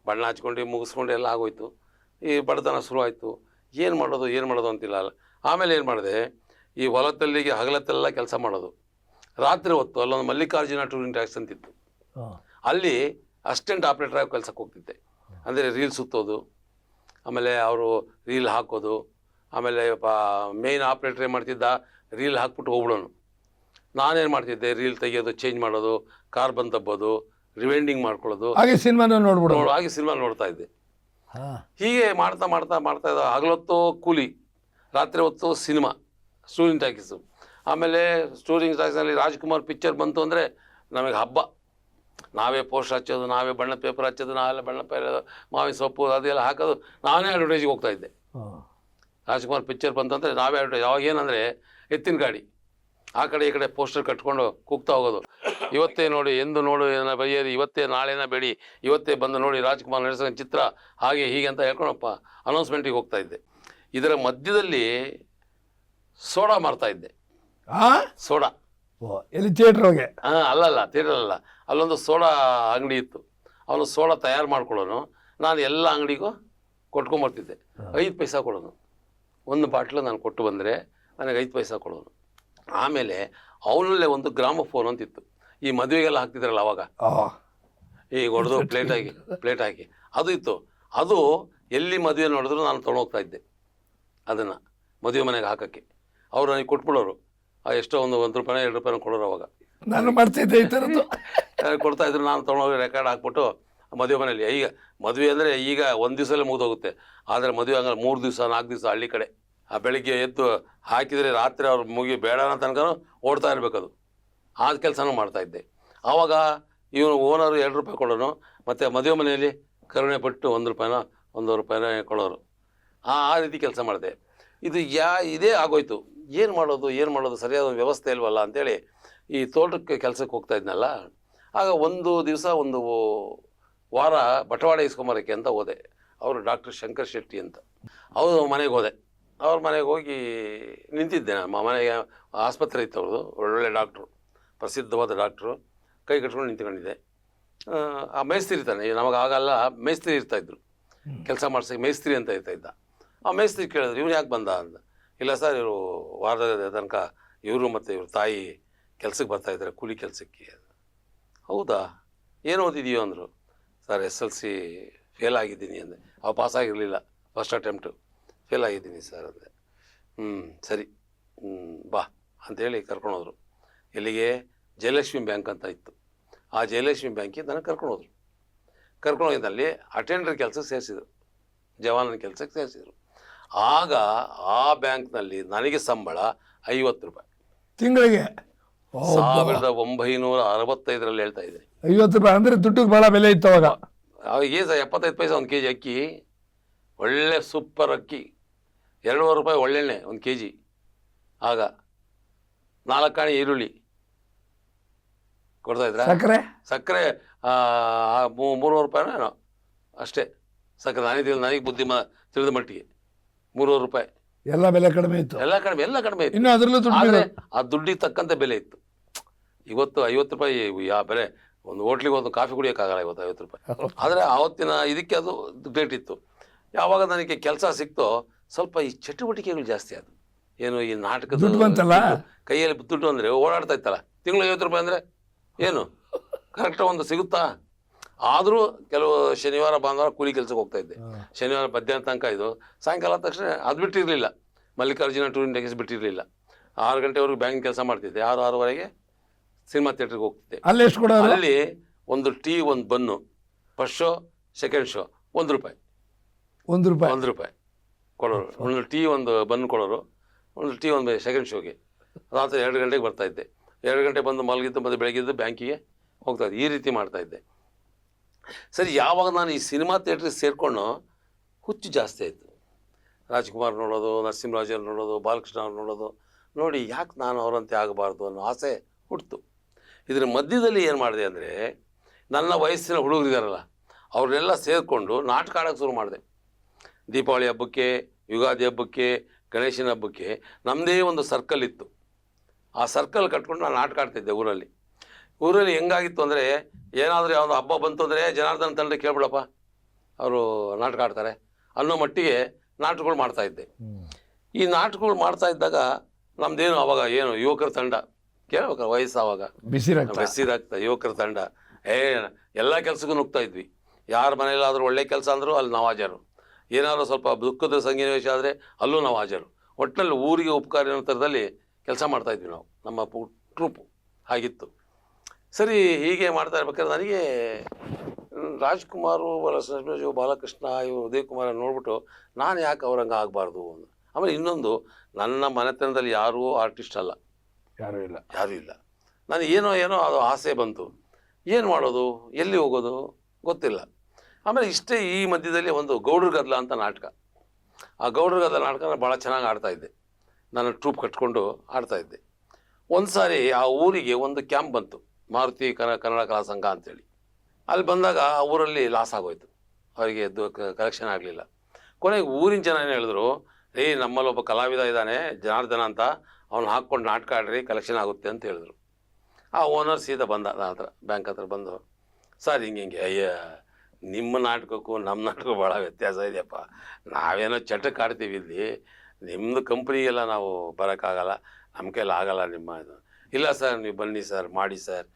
ಬಣ್ಣ ಹಚ್ಕೊಂಡು ಮುಗಿಸ್ಕೊಂಡು ಎಲ್ಲ ಆಗೋಯ್ತು. ಈ ಬಡತನ ಶುರುವಾಯಿತು. ಏನು ಮಾಡೋದು ಏನು ಮಾಡೋದು ಅಂತಿಲ್ಲ ಅಲ್ಲ. ಆಮೇಲೆ ಏನು ಮಾಡಿದೆ? ಈ ಹೊಲತಲ್ಲಿಗೆ ಹಗಲತ್ತೆಲ್ಲ ಕೆಲಸ ಮಾಡೋದು. ರಾತ್ರಿ ಹೊತ್ತು ಅಲ್ಲೊಂದು ಮಲ್ಲಿಕಾರ್ಜುನ ಟೂರಿಂಗ್ ಟ್ಯಾಕ್ಸ್ ಅಂತಿತ್ತು. ಅಲ್ಲಿ ಅಸಿಸ್ಟೆಂಟ್ ಆಪ್ರೇಟರ್ ಆಗಿ ಕೆಲಸಕ್ಕೆ ಹೋಗ್ತಿದ್ದೆ. ಅಂದರೆ ರೀಲ್ ಸುತ್ತೋದು ಆಮೇಲೆ ಅವರು ರೀಲ್ ಹಾಕೋದು ಆಮೇಲೆ ಮೇಯ್ನ್ ಆಪ್ರೇಟರ್ ಏನು ಮಾಡ್ತಿದ್ದ ರೀಲ್ ಹಾಕ್ಬಿಟ್ಟು ಹೋಗ್ಬಿಡೋನು. ನಾನೇನು ಮಾಡ್ತಿದ್ದೆ ರೀಲ್ ತೆಗಿಯೋದು ಚೇಂಜ್ ಮಾಡೋದು ಕಾರ್ ಬಂದು ತಬ್ಬೋದು ರಿವೈಂಡಿಂಗ್ ಮಾಡ್ಕೊಳ್ಳೋದು. ಹಾಗೆ ಸಿನಿಮಾನ ನೋಡ್ಬಿಡೋ ಹಾಗೆ ಸಿನಿಮಾ ನೋಡ್ತಾ ಇದ್ದೆ. ಹೀಗೆ ಮಾಡ್ತಾ ಮಾಡ್ತಾ ಮಾಡ್ತಾ ಇದ್ದ ಹಗಲೊತ್ತು ಕೂಲಿ ರಾತ್ರಿ ಹೊತ್ತು ಸಿನಿಮಾ ಸ್ಟೂರಿಂಗ್ ಟಾಕೀಸು ಆಮೇಲೆ ಸ್ಟೂರಿಂಗ್ ಟಾಕೀಸಲ್ಲಿ ರಾಜ್ಕುಮಾರ್ ಪಿಕ್ಚರ್ ಬಂತು ಅಂದರೆ ನಮಗೆ ಹಬ್ಬ. ನಾವೇ ಪೋಸ್ಟ್ ಹಚ್ಚೋದು ನಾವೇ ಬಣ್ಣ ಪೇಪರ್ ಹಚ್ಚೋದು ನಾವೆಲ್ಲ ಬಣ್ಣ ಪೇಪರ್ ಮಾವಿನ ಸೊಪ್ಪು ಅದೆಲ್ಲ ಹಾಕೋದು. ನಾನೇ ಅಡ್ವರ್ಟೈಸಿಗೆ ಹೋಗ್ತಾ ಇದ್ದೆ. ರಾಜ್ಕುಮಾರ್ ಪಿಕ್ಚರ್ ಬಂತಂದರೆ ನಾವೇ ಅಡ್ವರ್ಟೈಸ್ ಅವಾಗ ಏನಂದರೆ ಎತ್ತಿನ ಗಾಡಿ. ಆ ಕಡೆ ಈ ಕಡೆ ಪೋಸ್ಟರ್ ಕಟ್ಕೊಂಡು ಕೂಗ್ತಾ ಹೋಗೋದು. ಇವತ್ತೇ ನೋಡಿ ಎಂದು ನೋಡು ಏನ ಬೈಯರಿ ಇವತ್ತೇ ನಾಳೆನ ಬೇಡಿ ಇವತ್ತೇ ಬಂದು ನೋಡಿ ರಾಜ್ಕುಮಾರ್ ನಡೆಸಿದ ಚಿತ್ರ ಹಾಗೆ ಹೀಗೆ ಅಂತ ಹೇಳ್ಕೊಂಡಪ್ಪ. ಅನೌನ್ಸ್ಮೆಂಟಿಗೆ ಹೋಗ್ತಾ ಇದ್ದೆ. ಇದರ ಮಧ್ಯದಲ್ಲಿ ಸೋಡಾ ಮಾರ್ತಾ ಇದ್ದೆ. ಆ? ಸೋಡಾ. ಎಲ್ಲಿ ಥಿಯೇಟ್ರ್ ಹೋಗಿ? ಹಾಂ ಅಲ್ಲಲ್ಲ ಥಿಯೇಟರ್ ಅಲ್ಲ ಅಲ್ಲೊಂದು ಸೋಡಾ ಅಂಗಡಿ ಇತ್ತು. ಅವನು ಸೋಡಾ ತಯಾರು ಮಾಡ್ಕೊಳ್ಳೋನು. ನಾನು ಎಲ್ಲ ಅಂಗಡಿಗೂ ಕೊಟ್ಕೊಂಬರ್ತಿದ್ದೆ. ಐದು ಪೈಸಾ ಕೊಡೋನು. ಒಂದು ಬಾಟ್ಲು ನಾನು ಕೊಟ್ಟು ಬಂದರೆ ನನಗೆ ಐದು ಪೈಸಾ ಕೊಡೋನು. ಆಮೇಲೆ ಅವನಲ್ಲೇ ಒಂದು ಗ್ರಾಮ ಫೋನ್ ಅಂತಿತ್ತು. ಈ ಮದುವೆಗೆಲ್ಲ ಹಾಕ್ತಿದ್ರಲ್ಲ ಅವಾಗ? ಈ ಈಗ ಹೊಡೆದು ಪ್ಲೇಟ್ ಹಾಕಿ ಪ್ಲೇಟ್ ಹಾಕಿ. ಅದು ಇತ್ತು. ಅದು ಎಲ್ಲಿ ಮದುವೆ ನೋಡಿದ್ರು ನಾನು ತೊಗೊಂಡೋಗ್ತಾ ಇದ್ದೆ. ಅದನ್ನು ಮದುವೆ ಮನೆಗೆ ಹಾಕೋಕ್ಕೆ. ಅವ್ರು ನನಗೆ ಕೊಟ್ಬಿಡೋರು. ಎಷ್ಟೋ ಒಂದು ಒಂದು ರೂಪಾಯಿನ ಎರಡು ರೂಪಾಯಿ ಕೊಡೋರು ಅವಾಗ. ನಾನು ಮಾಡ್ತಿದ್ದೆ ಈ ಥರದ್ದು ಕೊಡ್ತಾ ಇದ್ರು ನಾನು ತೊಗೊಂಡೋಗಿ ರೆಕಾರ್ಡ್ ಹಾಕ್ಬಿಟ್ಟು ಮದುವೆ ಮನೆಯಲ್ಲಿ. ಈಗ ಮದುವೆ ಅಂದರೆ ಈಗ ಒಂದು ದಿವಸಲ್ಲೇ ಮುಗಿದೋಗುತ್ತೆ. ಆದರೆ ಮದುವೆ ಹಂಗಾರೆ ಮೂರು ದಿವಸ ನಾಲ್ಕು ದಿವಸ ಹಳ್ಳಿ ಕಡೆ. ಆ ಬೆಳಿಗ್ಗೆ ಎದ್ದು ಹಾಕಿದರೆ ರಾತ್ರಿ ಅವ್ರು ಮುಗಿ ಬೇಡ ಅನ್ನೋ ತನಕ ಓಡ್ತಾ ಇರಬೇಕದು. ಆ ಕೆಲಸನೂ ಮಾಡ್ತಾ ಇದ್ದೆ. ಆವಾಗ ಇವನು ಓನರು ಎರಡು ರೂಪಾಯಿ ಕೊಡೋನು ಮತ್ತು ಮದುವೆ ಮನೆಯಲ್ಲಿ ಕರುಣೆ ಪಟ್ಟು ಒಂದು ರೂಪಾಯಿನ ಒಂದು ರೂಪಾಯಿನ ಕೊಡೋರು. ಆ ಆ ರೀತಿ ಕೆಲಸ ಮಾಡಿದೆ. ಇದು ಯಾ ಇದೇ ಆಗೋಯ್ತು. ಏನು ಮಾಡೋದು ಏನು ಮಾಡೋದು ಸರಿಯಾದ ವ್ಯವಸ್ಥೆ ಇಲ್ವಲ್ಲ ಅಂತೇಳಿ ಈ ತೋಟಕ್ಕೆ ಕೆಲಸಕ್ಕೆ ಹೋಗ್ತಾ ಇದ್ನಲ್ಲ ಆಗ ಒಂದು ದಿವಸ ಒಂದು ವಾರ ಬಟವಾಡ ಇಸ್ಕೊಂಬರಕ್ಕೆ ಅಂತ ಹೋದೆ. ಅವರು ಡಾಕ್ಟರ್ ಶಂಕರ್ ಶೆಟ್ಟಿ ಅಂತ. ಅವರು ಮನೆಗೆ ಹೋದೆ. ಅವ್ರ ಮನೆಗೆ ಹೋಗಿ ನಿಂತಿದ್ದೆ ನಾನು. ಮ- ಮನೆಗೆ ಆಸ್ಪತ್ರೆ ಇತ್ತು ಅವ್ರದ್ದು ಒಳ್ಳೊಳ್ಳೆ ಡಾಕ್ಟ್ರು ಪ್ರಸಿದ್ಧವಾದ ಡಾಕ್ಟ್ರು. ಕೈ ಕಟ್ಕೊಂಡು ನಿಂತ್ಕೊಂಡಿದ್ದೆ. ಆ, ಮೇಸ್ತ್ರಿ ತಾನೆ. ನಮಗೆ ಆಗಲ್ಲ ಮೇಸ್ತ್ರಿ ಇರ್ತಾಯಿದ್ರು ಕೆಲಸ ಮಾಡ್ಸೋಕೆ ಮೇಸ್ತ್ರಿ ಅಂತ ಇರ್ತಾಯಿದ್ದ ಇದ್ದ. ಆ ಮೇಸ್ತ್ರಿ ಕೇಳಿದ್ರು ಇವ್ನು ಯಾಕೆ ಬಂದ ಅಂತ. ಇಲ್ಲ ಸರ್, ಇವರು ವಾರದ ತನಕ ಇವರು ಮತ್ತು ಇವ್ರ ತಾಯಿ ಕೆಲಸಕ್ಕೆ ಬರ್ತಾ ಇದ್ದಾರೆ, ಕೂಲಿ ಕೆಲಸಕ್ಕೆ. ಹೌದಾ? ಏನು ಓದಿದೀಯೋ ಅಂದರು. Sir, S L C fail ಆಗಿದ್ದೀನಿ ಅಂದೆ. ಅವ ಪಾಸ್ ಆಗಿರಲಿಲ್ಲ, ಫಸ್ಟ್ ಅಟೆಂಪ್ಟು. ಫೇಲ್ ಆಗಿದ್ದೀನಿ ಸರ್ ಅಂದೆ. ಹ್ಞೂ ಸರಿ. ಹ್ಞೂ ಬಾ ಅಂತೇಳಿ ಕರ್ಕೊಂಡೋದ್ರು. ಎಲ್ಲಿಗೆ? ಜಯಲಕ್ಷ್ಮಿ ಬ್ಯಾಂಕ್ ಅಂತ ಇತ್ತು. ಆ ಜಯಲಕ್ಷ್ಮಿ ಬ್ಯಾಂಕಿಗೆ ನನಗೆ ಕರ್ಕೊಂಡೋದ್ರು. ಕರ್ಕೊಂಡೋಗಿದ್ದಲ್ಲಿ ಅಟೆಂಡರ್ ಕೆಲಸಕ್ಕೆ ಸೇರಿಸಿದ್ರು. ಜವಾನನ ಕೆಲಸಕ್ಕೆ ಸೇರಿಸಿದ್ರು. ಆಗ ಆ ಬ್ಯಾಂಕ್ನಲ್ಲಿ ನನಗೆ ಸಂಬಳ ಐವತ್ತು ರೂಪಾಯಿ. ತಿಂಗಳಿಗೆ? ಸಾವಿರದ ಒಂಬೈನೂರ ಅರವತ್ತೈದರಲ್ಲಿ ಹೇಳ್ತಾ ಇದ್ದೀನಿ. ಐವತ್ತು ರೂಪಾಯಿ ಅಂದ್ರೆ ದುಡ್ಡಿಗೆ ಭಾಳ ಬೆಲೆ ಇತ್ತು ಅವಾಗ. ಏನು ಸರ್ ಎಪ್ಪತ್ತೈದು ಪೈಸೆ ಒಂದು ಕೆ ಜಿ ಅಕ್ಕಿ ಒಳ್ಳೆ ಸೂಪರ್ ಅಕ್ಕಿ ಎರಡೂವರೆ ರೂಪಾಯಿ ಒಳ್ಳೆಣ್ಣೆ ಒಂದು ಕೆ ಜಿ ಆಗ ನಾಲ್ಕು ಕಾಣಿ ಈರುಳ್ಳಿ ಕೊಡ್ತಾ ಇದ್ರೆ? ಸಕ್ಕರೆ? ಸಕ್ಕರೆ ಮೂರುವರೆ ರೂಪಾಯಿನೋ ಅಷ್ಟೇ. ಸಕ್ಕರೆ ತಿಳಿದ ನನಗೆ ಬುದ್ಧಿ ಮ ತಿಳಿದ ಮಟ್ಟಿಗೆ. ಮೂರುವರೆ ರೂಪಾಯಿ. ಎಲ್ಲ ಬೆಲೆ ಕಡಿಮೆ ಇತ್ತು. ಎಲ್ಲ ಕಡಿಮೆ ಎಲ್ಲ ಕಡಿಮೆ ಇತ್ತು. ಇನ್ನು ಅದರಲ್ಲೂ ದುಡ್ಡು ಆದರೆ ಆ ದುಡ್ಡಿಗೆ ತಕ್ಕಂತೆ ಬೆಲೆ ಇತ್ತು. ಇವತ್ತು ಐವತ್ತು ರೂಪಾಯಿ ಯಾ ಬೆಲೆ ಒಂದು ಹೋಟ್ಲಿಗೆ ಒಂದು ಕಾಫಿ ಕುಡಿಯೋಕ್ಕಾಗಲ್ಲ ಇವತ್ತು ಐವತ್ತು ರೂಪಾಯಿ. ಆದರೆ ಆವತ್ತಿನ ಇದಕ್ಕೆ ಅದು ಗ್ರೇಟ್ ಇತ್ತು. ಯಾವಾಗ ನನಗೆ ಕೆಲಸ ಸಿಕ್ತೋ ಸ್ವಲ್ಪ ಈ ಚಟುವಟಿಕೆಗಳು ಜಾಸ್ತಿ ಅದು ಏನು ಈ ನಾಟಕದ ದುಡ್ಡು ಬಂತಲ್ಲ? ಕೈಯಲ್ಲಿ ದುಡ್ಡು ಅಂದರೆ ಓಡಾಡ್ತಾ ಇತ್ತಲ್ಲ. ತಿಂಗಳು ಐವತ್ತು ರೂಪಾಯಿ ಅಂದರೆ ಏನು? ಕರೆಕ್ಟ್ ಒಂದು ಸಿಗುತ್ತಾ? ಆದರೂ ಕೆಲವು ಶನಿವಾರ ಭಾನುವಾರ ಕೂಲಿ ಕೆಲಸಕ್ಕೆ ಹೋಗ್ತಾ ಇದ್ದೆ. ಶನಿವಾರ ಮಧ್ಯಾಹ್ನ ತನಕ ಇದು. ಸಾಯಂಕಾಲ ತಕ್ಷಣ ಅದು ಬಿಟ್ಟಿರಲಿಲ್ಲ. ಮಲ್ಲಿಕಾರ್ಜುನ ಟೂರಿನ್ ಟೆಕ್ಸ್ ಬಿಟ್ಟಿರಲಿಲ್ಲ. ಆರು ಗಂಟೆವರೆಗೂ ಬ್ಯಾಂಕ್ ಕೆಲಸ ಮಾಡ್ತಿದ್ದೆ. ಆರು ಆರೂವರೆಗೆ ಸಿನಿಮಾ ಥಿಯೇಟ್ರಿಗೆ ಹೋಗ್ತಿದ್ದೆ. ಅಲ್ಲಿ ಎಷ್ಟು ಕೂಡ ಅಲ್ಲಿ ಒಂದು ಟೀ ಒಂದು bun. First show second show ಒಂದು ರೂಪಾಯಿ. ಒಂದು ರೂಪಾಯಿ. ಒಂದು ರೂಪಾಯಿ ಕೊಡೋರು. ಒಂದು ಟೀ ಒಂದು ಬನ್ನು ಕೊಡೋರು. ಒಂದು ಟೀ ಒಂದು ಸೆಕೆಂಡ್ ಶೋಗೆ ರಾತ್ರಿ ಎರಡು ಗಂಟೆಗೆ ಬರ್ತಾ ಇದ್ದೆ. ಎರಡು ಗಂಟೆ ಬಂದು ಮಲಗಿದ್ದು ಮತ್ತು ಬೆಳಗ್ಗೆದ್ದು ಬ್ಯಾಂಕಿಗೆ ಹೋಗ್ತಾ ಇದ್ದೆ. ಈ ರೀತಿ ಮಾಡ್ತಾ ಇದ್ದೆ. ಸರಿ, ಯಾವಾಗ ನಾನು ಈ ಸಿನಿಮಾ ಥಿಯೇಟ್ರಿಗೆ ಸೇರಿಕೊಂಡು, ಹುಚ್ಚು ಜಾಸ್ತಿ ಆಯಿತು. ರಾಜ್ಕುಮಾರ್ ನೋಡೋದು, ನರಸಿಂಹರಾಜ್ ಅವ್ರು ನೋಡೋದು, ಬಾಲಕೃಷ್ಣ ಅವ್ರು ನೋಡೋದು, ನೋಡಿ ಯಾಕೆ ನಾನು ಅವರಂತೆ ಆಗಬಾರ್ದು ಅನ್ನೋ ಆಸೆ ಹುಟ್ಟಿತು ಇದರ ಮಧ್ಯದಲ್ಲಿ ಏನು ಮಾಡಿದೆ ಅಂದರೆ, ನನ್ನ ವಯಸ್ಸಿನ ಹುಡುಗರಿದಾರಲ್ಲ, ಅವ್ರನ್ನೆಲ್ಲ ಸೇರಿಕೊಂಡು ನಾಟಕ ಆಡೋಕ್ಕೆ ಶುರು ಮಾಡಿದೆ. ದೀಪಾವಳಿ ಹಬ್ಬಕ್ಕೆ, ಯುಗಾದಿ ಹಬ್ಬಕ್ಕೆ, ಗಣೇಶನ ಹಬ್ಬಕ್ಕೆ ನಮ್ಮದೇ ಒಂದು ಸರ್ಕಲ್ ಇತ್ತು. ಆ ಸರ್ಕಲ್ ಕಟ್ಕೊಂಡು ನಾನು ನಾಟಕ ಆಡ್ತಿದ್ದೆ ಊರಲ್ಲಿ. ಊರಲ್ಲಿ ಹೆಂಗಾಗಿತ್ತು ಅಂದರೆ ಏನಾದರೂ ಯಾವುದೋ ಹಬ್ಬ ಬಂತು ಅಂದರೆ ಜನಾರ್ದನ ತಂಡ ಕೇಳ್ಬಿಡಪ್ಪ. ಅವರು ನಾಟಕ ಆಡ್ತಾರೆ. ಅನ್ನೋ ಮಟ್ಟಿಗೆ ನಾಟಕಗಳು ಮಾಡ್ತಾ ಇದ್ದೆ. ಈ ನಾಟಕಗಳು ಮಾಡ್ತಾ ಇದ್ದಾಗ ನಮ್ದೇನು ಅವಾಗ ಏನು ಯುವಕರ ತಂಡ? ಕೇಳ್ಬೇಕಲ್ಲ ವಯಸ್ಸು ಅವಾಗ. ಬಿಸಿ ರಕ್ತ. ಬೆಸ್ಸಿದಾಗ್ತಾ ಯುವಕರ ತಂಡ. ಏ ಎಲ್ಲ ಕೆಲಸಕ್ಕೂ ನುಗ್ತಾ ಇದ್ವಿ. ಯಾರ ಮನೇಲಾದ್ರೂ ಒಳ್ಳೆ ಕೆಲಸ ಅಂದರೂ ಅಲ್ಲಿ ನಾವು ಹಾಜರು ಏನಾದರೂ ಸ್ವಲ್ಪ ದುಃಖದ ಸನ್ನಿವೇಶ ಆದರೆ ಅಲ್ಲೂ ನಾವು ಹಾಜರು ಒಟ್ಟಿನಲ್ಲಿ ಊರಿಗೆ ಉಪಕಾರ ಥರದಲ್ಲಿ ಕೆಲಸ ಮಾಡ್ತಾ ಇದ್ವಿ ನಾವು. ನಮ್ಮ ಪು- ಟ್ರೂಪು. ಹಾಗಿತ್ತು. ಸರಿ ಹೀಗೆ ಮಾಡ್ತಾ ಇರ್ಬೇಕಾದ್ರೆ ನನಗೆ ರಾಜ್ಕುಮಾರು ಬಾಲಕೃಷ್ಣ ಬಾಲಕೃಷ್ಣ ಇವರು ಉದಯ್ ಕುಮಾರ್ ನೋಡ್ಬಿಟ್ಟು ನಾನು ಯಾಕೆ ಅವ್ರಂಗೆ ಆಗಬಾರ್ದು ಆಮೇಲೆ ಇನ್ನೊಂದು ನನ್ನ ಮನೆತನದಲ್ಲಿ ಯಾರೂ ಆರ್ಟಿಸ್ಟ್ ಅಲ್ಲ. ಯಾರು ಇಲ್ಲ. ಯಾರೂ ಇಲ್ಲ. ನಾನು ಏನೋ ಏನೋ ಅದು ಆಸೆ ಬಂತು. ಏನು ಮಾಡೋದು? ಎಲ್ಲಿ ಹೋಗೋದು? ಗೊತ್ತಿಲ್ಲ. ಆಮೇಲೆ ಇಷ್ಟೇ ಈ ಮಧ್ಯದಲ್ಲಿ ಒಂದು ಗೌಡ್ರ ಗದ್ದಲ ಅಂತ ನಾಟಕ. ಆ ಗೌಡ್ರ ಗದ್ದಲ ನಾಟಕ ಭಾಳ ಚೆನ್ನಾಗಿ ಆಡ್ತಾ ಇದ್ದೆ. ನಾನು ಟ್ರೂಪ್ ಕಟ್ಕೊಂಡು ಆಡ್ತಾ ಇದ್ದೆ. ಒಂದು ಸಾರಿ ಆ ಊರಿಗೆ ಒಂದು ಕ್ಯಾಂಪ್ ಬಂತು. ಮಾರುತಿ ಕನ, ಕನ್ನಡ ಕಲಾ ಸಂಘ ಅಂತೇಳಿ. ಅಲ್ಲಿ ಬಂದಾಗ ಊರಲ್ಲಿ ಲಾಸ್ ಆಗೋಯ್ತು. ಅವರಿಗೆ ಕಲೆಕ್ಷನ್ ಆಗಲಿಲ್ಲ. ಕೊನೆಗೆ ಊರಿನ ಜನ ಏನು ಹೇಳಿದ್ರು, ಏಯ್, ನಮ್ಮಲ್ಲಿ ಒಬ್ಬ ಕಲಾವಿದ ಇದ್ದಾನೆ, ಜನಾರ್ದನ ಅಂತ, ಅವ್ನು ಹಾಕ್ಕೊಂಡು ನಾಟಕ ಆಡ್ರಿ ಕಲೆಕ್ಷನ್ ಆಗುತ್ತೆ ಅಂತ ಹೇಳಿದ್ರು. ಆ ಓನರ್ ಸೀದಾ ಬಂದ ನನ್ನ ಹತ್ರ ಬ್ಯಾಂಕ್ ಹತ್ರ ಬಂದು, ಸರ್, ಹಿಂಗೆ ಹಿಂಗೆ, ಅಯ್ಯ, ನಿಮ್ಮ ನಾಟಕಕ್ಕೂ ನಮ್ಮ ನಾಟಕಕ್ಕೂ ಭಾಳ ವ್ಯತ್ಯಾಸ ಇದೆಯಪ್ಪ. ನಾವೇನೋ ಚಟಕ್ಕೆ ಆಡ್ತೀವಿ ಇಲ್ಲಿ. ನಿಮ್ಮದು ಕಂಪ್ನಿಗೆಲ್ಲ ನಾವು ಬರೋಕ್ಕಾಗಲ್ಲ ನಮ್ಮ ಕೈಲಿ ಆಗಲ್ಲ ನಿಮ್ಮ ಇದು. ಇಲ್ಲ ಸರ್, ನೀವು ಬನ್ನಿ ಸರ್, ಮಾಡಿ ಸರ್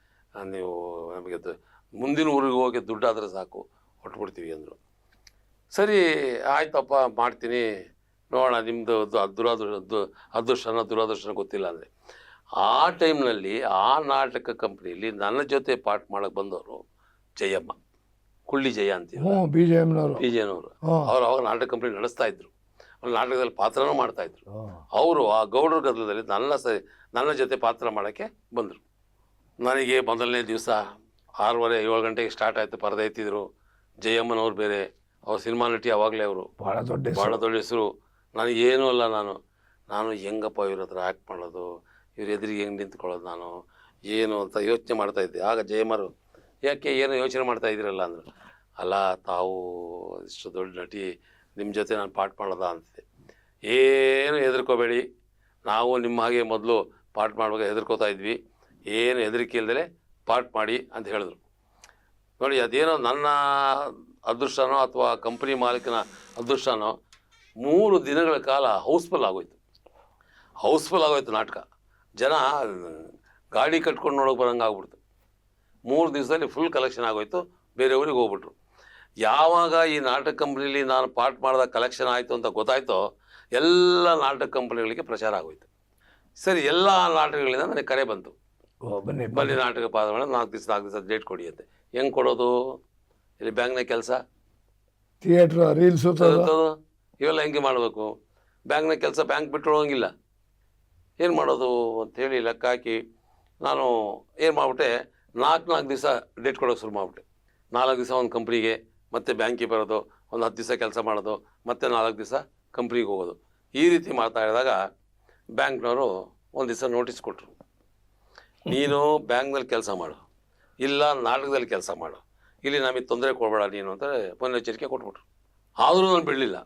ನೀವು ನಮಗೆ ದು- ಮುಂದಿನ ಊರಿಗೆ ಹೋಗಿ ದುಡ್ಡಾದರೆ ಸಾಕು ಹೊಟ್ಬಿಡ್ತೀವಿ ಅಂದರು. ಸರಿ ಆಯ್ತಪ್ಪ ಮಾಡ್ತೀನಿ. ನೋಡೋಣ ನಿಮ್ಮದು ದುರಾದೃಷ್ಟ ಅದೃಷ್ಟನ ದುರಾದೃಷ್ಟನ ಗೊತ್ತಿಲ್ಲ ಅಂದರೆ ಆ ಟೈಮ್ನಲ್ಲಿ ಆ ನಾಟಕ ಕಂಪ್ನಿಯಲ್ಲಿ ನನ್ನ ಜೊತೆ ಪಾಠ ಮಾಡಕ್ಕೆ ಬಂದವರು ಜಯಮ್ಮ ಕುಳ್ಳಿ ಜಯ ಅಂತೀವಿ ಬಿ ಜೆ ಎಮ್ನವರು. ಅವ್ರು ಅವಾಗ ನಾಟಕ ಕಂಪ್ನಿ ನಡೆಸ್ತಾ ಇದ್ರು. ಅವ್ರ ನಾಟಕದಲ್ಲಿ ಪಾತ್ರನೂ ಮಾಡ್ತಾ ಇದ್ರು. ಅವರು ಆ ಗೌಡರ ಗದ್ದಲದಲ್ಲಿ ನನ್ನ ಸ ನನ್ನ ಜೊತೆ ಪಾತ್ರ ಮಾಡೋಕ್ಕೆ ಬಂದರು. ನನಗೆ ಮೊದಲನೇ ದಿವಸ ಆರೂವರೆ ಏಳು ಗಂಟೆಗೆ ಸ್ಟಾರ್ಟ್ ಆಯಿತು ಪರದೆ ಎತ್ತಿದ್ರು. ಜಯಮ್ಮನವ್ರು ಬೇರೆ ಅವ್ರ ಸಿನಿಮಾ ನಟಿ ಅವಾಗಲೇ ಅವರು. ಭಾಳ ದೊಡ್ಡ. ಭಾಳ ದೊಡ್ಡ ಹೆಸರು. ನನಗೇನೂ ಅಲ್ಲ ನಾನು. ನಾನು ಹೆಂಗಪ್ಪ ಇವ್ರ ಹತ್ರ ಆ್ಯಕ್ಟ್ ಮಾಡೋದು ಇವ್ರು ಎದುರಿಗೆ ಹೆಂಗೆ ನಿಂತ್ಕೊಳ್ಳೋದು ನಾನು ಏನು ಅಂತ ಯೋಚನೆ ಮಾಡ್ತಾ ಇದ್ದೆ. ಆಗ ಜಯಮ್ಮರು ಯಾಕೆ ಏನು ಯೋಚನೆ ಮಾಡ್ತಾ ಇದ್ದೀರಲ್ಲ ಅಂದರು. ಅಲ್ಲ ತಾವು ಇಷ್ಟು ದೊಡ್ಡ ನಟಿ ನಿಮ್ಮ ಜೊತೆ ನಾನು ಪಾಠ ಮಾಡೋದ ಅಂತಿದ್ದೆ. ಏನು ಹೆದರ್ಕೋಬೇಡಿ. ನಾವು ನಿಮ್ಮ ಹಾಗೆ ಮೊದಲು ಪಾಠ ಮಾಡುವಾಗ ಹೆದರ್ಕೋತಾ ಇದ್ವಿ. ಏನು ಹೆದರಿಕೆ ಇಲ್ಲದೆ ಪಾರ್ಟ್ ಮಾಡಿ ಅಂತ ಹೇಳಿದ್ರು. ನೋಡಿ, ಅದೇನೋ ನನ್ನ ಅದೃಷ್ಟನೋ ಅಥವಾ ಕಂಪ್ನಿ ಮಾಲೀಕನ ಅದೃಷ್ಟನೋ ಮೂರು ದಿನಗಳ ಕಾಲ ಹೌಸ್ಫುಲ್ ಆಗೋಯ್ತು. ಹೌಸ್ಫುಲ್ ಆಗೋಯ್ತು ನಾಟಕ. ಜನ ಗಾಡಿ ಕಟ್ಕೊಂಡು ನೋಡೋಕೆ ಬರೋಂಗೆ ಆಗ್ಬಿಡ್ತು. ಮೂರು ದಿವಸದಲ್ಲಿ ಫುಲ್ ಕಲೆಕ್ಷನ್ ಆಗೋಯ್ತು, ಬೇರೆ ಊರಿಗೆ ಹೋಗ್ಬಿಟ್ರು. ಯಾವಾಗ ಈ ನಾಟಕ ಕಂಪ್ನಿಲಿ ನಾನು ಪಾರ್ಟ್ ಮಾಡಿದ ಕಲೆಕ್ಷನ್ ಆಯಿತು ಅಂತ ಗೊತ್ತಾಯ್ತೋ, ಎಲ್ಲ ನಾಟಕ ಕಂಪ್ನಿಗಳಿಗೆ ಪ್ರಚಾರ ಆಗೋಯ್ತು. ಸರಿ, ಎಲ್ಲ ನಾಟಕಗಳಿಂದ ನನಗೆ ಕರೆ ಬಂತು. ಬನ್ನಿ ಬನ್ನಿ. ನಾಟಕ ಪಾದ ಮಾಡಿ ನಾಲ್ಕು ದಿವಸ ನಾಲ್ಕು ದಿವಸ ಡೇಟ್ ಕೊಡಿ ಅಂತೆ. ಹೆಂಗೆ ಕೊಡೋದು? ಇಲ್ಲಿ ಬ್ಯಾಂಕ್ನ ಕೆಲಸ? ಥಿಯೇಟ್ರ್ ರೀಲ್ಸ್ ಇವೆಲ್ಲ ಹೆಂಗೆ ಮಾಡಬೇಕು? ಬ್ಯಾಂಕ್ನ ಕೆಲಸ ಬ್ಯಾಂಕ್ ಬಿಟ್ಟು ಹೋಗಂಗಿಲ್ಲ. ಏನು ಮಾಡೋದು ಅಂಥೇಳಿ ಲೆಕ್ಕ ಹಾಕಿ ನಾನು ಏನು ಮಾಡಿಬಿಟ್ಟೆ ನಾಲ್ಕು ನಾಲ್ಕು ದಿವಸ ಡೇಟ್ ಕೊಡೋಕೆ ಶುರು ಮಾಡಿಬಿಟ್ಟೆ. ನಾಲ್ಕು ದಿವಸ ಒಂದು ಕಂಪ್ನಿಗೆ ಮತ್ತೆ ಬ್ಯಾಂಕಿಗೆ ಬರೋದು ಒಂದು ಹತ್ತು ದಿವಸ ಕೆಲಸ ಮಾಡೋದು ಮತ್ತೆ ನಾಲ್ಕು ದಿವಸ ಕಂಪ್ನಿಗೆ ಹೋಗೋದು. ಈ ರೀತಿ ಮಾಡ್ತಾ ಇದ್ದಾಗ ಬ್ಯಾಂಕ್ನವರು ಒಂದು ದಿವಸ ನೋಟಿಸ್ ಕೊಟ್ಟರು ನೀನು ಬ್ಯಾಂಕ್ನಲ್ಲಿ ಕೆಲಸ ಮಾಡು. ಇಲ್ಲ ನಾಟಕದಲ್ಲಿ ಕೆಲಸ ಮಾಡು. ಇಲ್ಲಿ ನಮಗೆ ತೊಂದರೆ ಕೊಡಬೇಡ ನೀನು ಅಂತ ಮುನ್ನೆಚ್ಚರಿಕೆ ಕೊಟ್ಬಿಟ್ರು. ಆದರೂ ನಾನು ಬಿಡಲಿಲ್ಲ.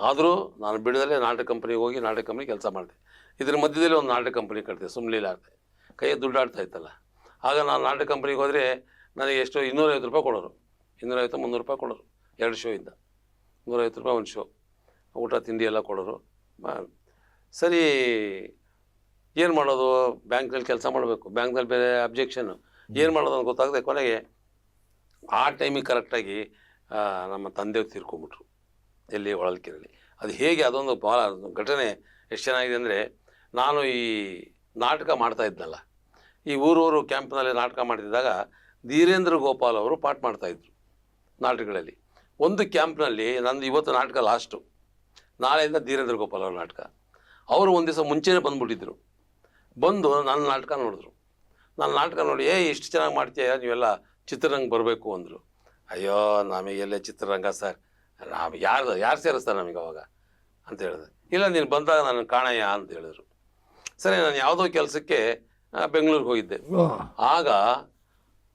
ಆದರೂ ನಾನು ಬಿಡದಲ್ಲೇ ನಾಟಕ ಕಂಪ್ನಿಗೆ ಹೋಗಿ ನಾಟಕ ಕಂಪ್ನಿ ಕೆಲಸ ಮಾಡಿದೆ. ಇದ್ರ ಮಧ್ಯದಲ್ಲಿ ಒಂದು ನಾಟಕ ಕಂಪ್ನಿ ಕಟ್ಟಿದೆ ಸುಮ್ಮನಿಲ್ಲಾರ್ದೆ ಕೈಯ ದುಡ್ಡಾಡ್ತಾ ಇತ್ತಲ್ಲ. ಆಗ ನಾನು ನಾಟಕ ಕಂಪ್ನಿಗೆ ಹೋದರೆ ನನಗೆ ಎಷ್ಟು ಇನ್ನೂರೈವತ್ತು ರೂಪಾಯಿ ಕೊಡೋರು. ಇನ್ನೂರೈವತ್ತು, ಮುನ್ನೂರು ರೂಪಾಯಿ ಕೊಡೋರು. ಎರಡು ಶೋ ಇಂದ. ನೂರೈವತ್ತು ರೂಪಾಯಿ ಒಂದು ಶೋ ಊಟ, ತಿಂಡಿ ಎಲ್ಲ ಕೊಡೋರು. ಸರಿ ಏನು ಮಾಡೋದು? ಬ್ಯಾಂಕ್ನಲ್ಲಿ ಕೆಲಸ ಮಾಡಬೇಕು. ಬ್ಯಾಂಕ್ನಲ್ಲಿ ಬೇರೆ ಅಬ್ಜೆಕ್ಷನ್ ಏನು ಮಾಡೋದು ಅಂತ ಗೊತ್ತಾಗದೆ ಕೊನೆಗೆ ಆ ಟೈಮಿಗೆ ಕರೆಕ್ಟಾಗಿ ನಮ್ಮ ತಂದೆಯವ್ರು ತೀರ್ಕೊಂಬಿಟ್ರು ಎಲ್ಲಿ? ಹೊಳಲ್ಕೆರೆಯಲ್ಲಿ. ಅದು ಹೇಗೆ? ಅದೊಂದು ಭಾಳ ಘಟನೆ ಎಷ್ಟು ಚೆನ್ನಾಗಿದೆ ಅಂದರೆ, ನಾನು ಈ ನಾಟಕ ಮಾಡ್ತಾ ಇದ್ನಲ್ಲ. ಈ ಊರೂರು ಕ್ಯಾಂಪ್ನಲ್ಲಿ ನಾಟಕ ಮಾಡ್ತಿದ್ದಾಗ ಧೀರೇಂದ್ರ ಗೋಪಾಲ್ ಅವರು ಪಾಠ ಮಾಡ್ತಾಯಿದ್ರು ನಾಟಕಗಳಲ್ಲಿ. ಒಂದು ಕ್ಯಾಂಪ್ನಲ್ಲಿ ನಂದು ಇವತ್ತು ನಾಟಕ ಲಾಸ್ಟು ನಾಳೆಯಿಂದ ಧೀರೇಂದ್ರ ಗೋಪಾಲ್ ಅವರ ನಾಟಕ. ಅವರು ಒಂದು ದಿವಸ ಮುಂಚೆನೇ ಬಂದುಬಿಟ್ಟಿದ್ರು. ಬಂದು ನನ್ನ ನಾಟಕ ನೋಡಿದ್ರು. ನನ್ನ ನಾಟಕ ನೋಡಿ ಏ ಇಷ್ಟು ಚೆನ್ನಾಗಿ ಮಾಡ್ತೀಯ? ನೀವೆಲ್ಲ ಚಿತ್ರರಂಗ ಬರಬೇಕು ಅಂದರು. ಅಯ್ಯೋ ನಮಗೆಲ್ಲೇ ಚಿತ್ರರಂಗ ಸರ್. ನಾವು ಯಾರ್ದು ಯಾರು ಸೇರಿಸ್ತಾರೆ ನಮಗೆ ಅವಾಗ? ಅಂತ ಹೇಳಿದೆ. ಇಲ್ಲ ನೀನು ಬಂದಾಗ ನಾನು ಕಾಣಯ್ಯ ಅಂತ ಹೇಳಿದ್ರು. ಸರಿ ನಾನು ಯಾವುದೋ ಕೆಲಸಕ್ಕೆ ಬೆಂಗಳೂರಿಗೆ ಹೋಗಿದ್ದೆ. ಆಗ